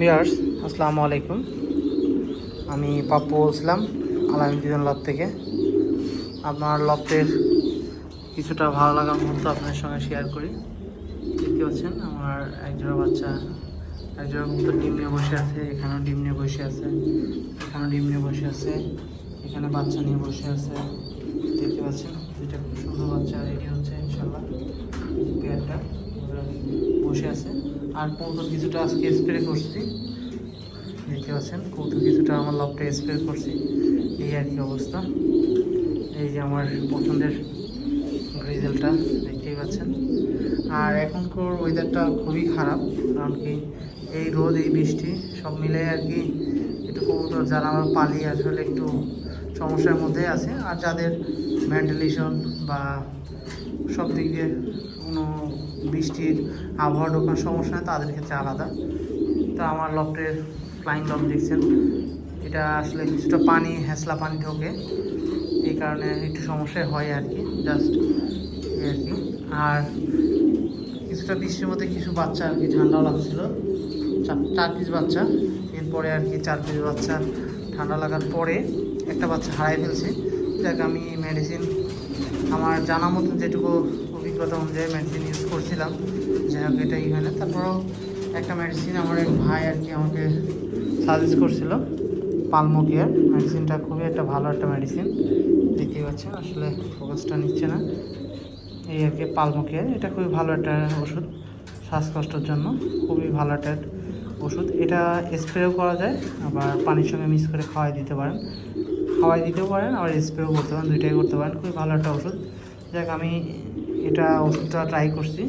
মিয়ার্স আসসালামু আলাইকুম। আমি পাপ্পু বলছিলাম আলামিদ্দিন লব থেকে। আপনার লফটের কিছুটা ভালো লাগার মুহূর্ত আপনার সঙ্গে শেয়ার করি। দেখতে পাচ্ছেন, আমার একজোড়া বাচ্চা, একজোড়া কবুতর ডিম নিয়ে বসে আছে, এখানেও ডিম নিয়ে বসে আছে, এখানেও ডিম নিয়ে বসে আছে, এখানে বাচ্চা নিয়ে বসে আছে। দেখতে পাচ্ছেন, দুইটা খুব সুন্দর বাচ্চা রেডি হচ্ছে ইনশাল্লাহ পেয়ারটা বসে আছে। আর কৌতুক কিছুটা আজকে স্প্রে করছি। দেখতে পাচ্ছেন, কৌতুক কিছুটা আমার লবটা স্প্রে করছি। এই আর কি অবস্থা। এই যে আমার পছন্দের রেজাল্টটা দেখতেই পাচ্ছেন। আর এখনকার ওয়েদারটা খুবই খারাপ, কারণ কি এই রোদ, এই বৃষ্টি, সব মিলে আর কি একটু কবুতর যারা আমরা পালি আসলে একটু সমস্যার মধ্যে আছে। আর যাদের ভেন্টিলেশন বা সব দিক দিয়ে কোনো বৃষ্টির আবহাওয়া ঢোকার সমস্যা নেই, তাদের ক্ষেত্রে আলাদা। তো আমার লফটের ফ্লাইং লফট দেখছেন, এটা আসলে কিছুটা পানি হ্যাসলা পানি ঢোকে। এই কারণে একটু সমস্যা হয় আর কি জাস্ট এই আর কি। আর কিছুটা বৃষ্টির মধ্যে কিছু বাচ্চা আর কি ঠান্ডাও লাগছিল। চার- পিস বাচ্চা। এরপরে আর কি চার পিস বাচ্চা ঠান্ডা লাগার পরে একটা বাচ্চা হারাই ফেলছে। যাকে, আমি মেডিসিন আমার জানা মতো যেটুকু অভিজ্ঞতা অনুযায়ী মেডিসিন ইউজ করছিলাম, যাই হোক এটা ইভেনে তারপরেও একটা মেডিসিন আমার এক ভাই আর কি আমাকে সাজেস্ট করছিল পালমো কেয়ার মেডিসিনটা খুবই একটা ভালো একটা মেডিসিন দেখতেই পাচ্ছেন, আসলে ফোকাসটা নিচ্ছে না। এই আর কি পালমো কেয়ার এটা খুবই ভালো একটা ওষুধ, শ্বাসকষ্টের জন্য খুবই ভালো একটা ওষুধ। এটা স্প্রেও করা যায়, আবার পানির সঙ্গে মিক্স করে খাওয়াই দিতে পারেন। খাওয়াই দিতেও পারেন, আবার স্প্রেও করতে পারেন, দুইটাই করতে পারেন, খুবই ভালো একটা ওষুধ। যাক, আমি এটা ওষুধটা ট্রাই করছি।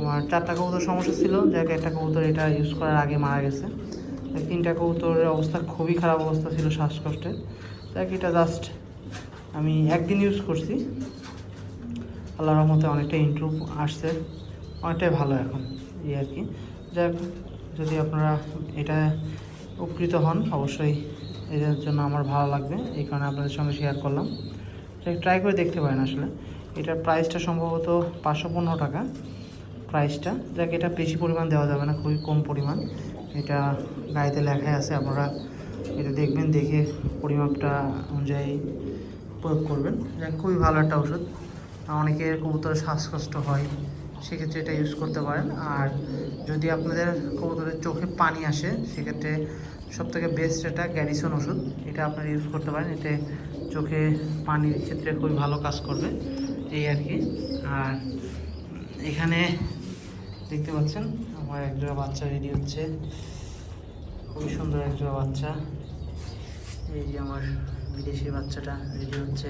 আমার চারটা কবুতর সমস্যা ছিল, যাক, একটা কবুতর এটা ইউজ করার আগে মারা গেছে। তিনটা কবুতরের অবস্থা খুবই খারাপ অবস্থা ছিল শ্বাসকষ্টের। যাক, এটা জাস্ট আমি একদিন ইউজ করছি। আল্লাহর রহমতে অনেকটা ইমপ্রুভ আসছে, অনেকটাই ভালো এখন, এই আর কি। যাক, যদি আপনারা এটা উপকৃত হন, অবশ্যই এটার জন্য আমার ভালো লাগবে, এই কারণে আপনাদের সঙ্গে শেয়ার করলাম। ট্রাই করে দেখতে পারেন আসলে। এটার প্রাইসটা সম্ভবত পাঁচশো পনেরো টাকা। প্রাইসটা যাক, এটা বেশি পরিমাণ দেওয়া যাবে না, খুবই কম পরিমাণ। এটা গাড়িতে লেখাই আছে, আপনারা এটা দেখবেন, দেখে পরিমাপটা অনুযায়ী প্রয়োগ করবেন। যাক, খুবই ভালো একটা ওষুধ। অনেকের কবুতরের শ্বাসকষ্ট হয়, সেক্ষেত্রে এটা ইউজ করতে পারেন। আর যদি আপনাদের কবুতরের চোখে পানি আসে, সেক্ষেত্রে সব থেকে বেস্ট এটা গ্যারিসন ওষুধ, এটা আপনারা ইউজ করতে পারেন, এতে চোখে পানির ক্ষেত্রে খুবই ভালো কাজ করবে, এই আর কি। আর এখানে দেখতে পাচ্ছেন, আমার একজোড়া বাচ্চা রেডি হচ্ছে। খুবই সুন্দর একজোড়া বাচ্চা। এই যে আমার বিদেশি বাচ্চাটা রেডি হচ্ছে।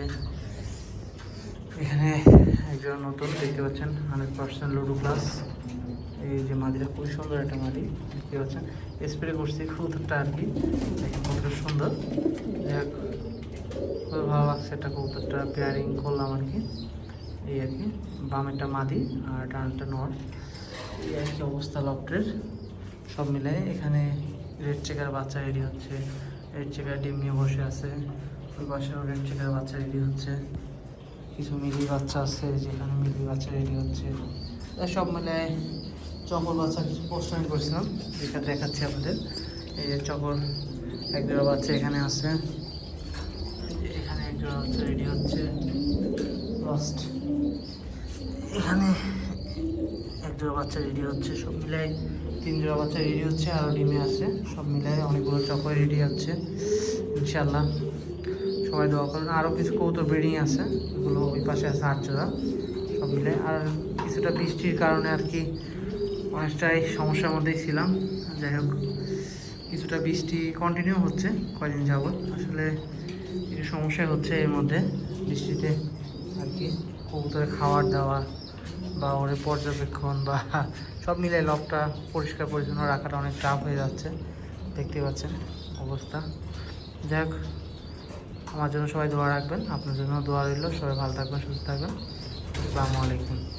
এখানে একজন নতুন, দেখতে পাচ্ছেন হান্ড্রেড পার্সেন্ট লুডো ক্লাস এই যে মাদিটা খুবই সুন্দর একটা মাদি, দেখতে পাচ্ছেন? স্প্রে করছি কবুতরটা আর কি দেখেন কতটা সুন্দর। খুবই ভালো লাগছে একটা কবুতরটা পেয়ারিং করলাম আর কি। এই আর কি বামেরটা মাদি আর ডানটা নর। এই আর কি অবস্থা লফটের, সব মিলে এখানে রেড চেকার বাচ্চা রেডি হচ্ছে। রেড চেকার ডিম নিয়ে বসে আছে, ওই পাশেও রেড চেকার বাচ্চা রেডি হচ্ছে। কিছু মিলি বাচ্চা আছে, যেখানে মিলি বাচ্চা রেডি হচ্ছে। সব মিলে চকর বাচ্চা কিছু পোস্টারিং করছিলাম যেটা দেখাচ্ছি আপনাদের। এই যে চকর এক জোড়া বাচ্চা এখানে আছে। এখানে এক জোড়া বাচ্চা রেডি হচ্ছে। লাস্ট এখানে এক বাচ্চা রেডি হচ্ছে, সব মিলাই তিন জোড়া বাচ্চা রেডি হচ্ছে আরও ডিমে আছে। সব মিলাই অনেকগুলো চকর রেডি হচ্ছে। ইনশাল্লাহ সবাই দোয়া করেন আরও কিছু কৌতুক ব্রিডিং আছে এগুলো ওই পাশে আছে আট জোড়া সব মিলে আর কিছুটা বৃষ্টির কারণে আর কি অনেকটাই সমস্যার মধ্যেই ছিলাম। যাই হোক, কিছুটা বৃষ্টি কন্টিনিউ হচ্ছে কয়দিন যাবত আসলে কিছু সমস্যা হচ্ছে এর মধ্যে। বৃষ্টিতে আর কি কবুতরে খাওয়ার দেওয়া বা ওরে পর্যবেক্ষণ বা সব মিলে লকটা পরিষ্কার পরিচ্ছন্ন রাখাটা অনেক টাফ হয়ে যাচ্ছে। দেখতে পাচ্ছেন অবস্থা। যাই হোক, আমার জন্য সবাই দোয়া রাখবেন। আপনার জন্য দোয়া রইল। সবাই ভালো থাকবেন, সুস্থ থাকবেন। আসসালামু আলাইকুম।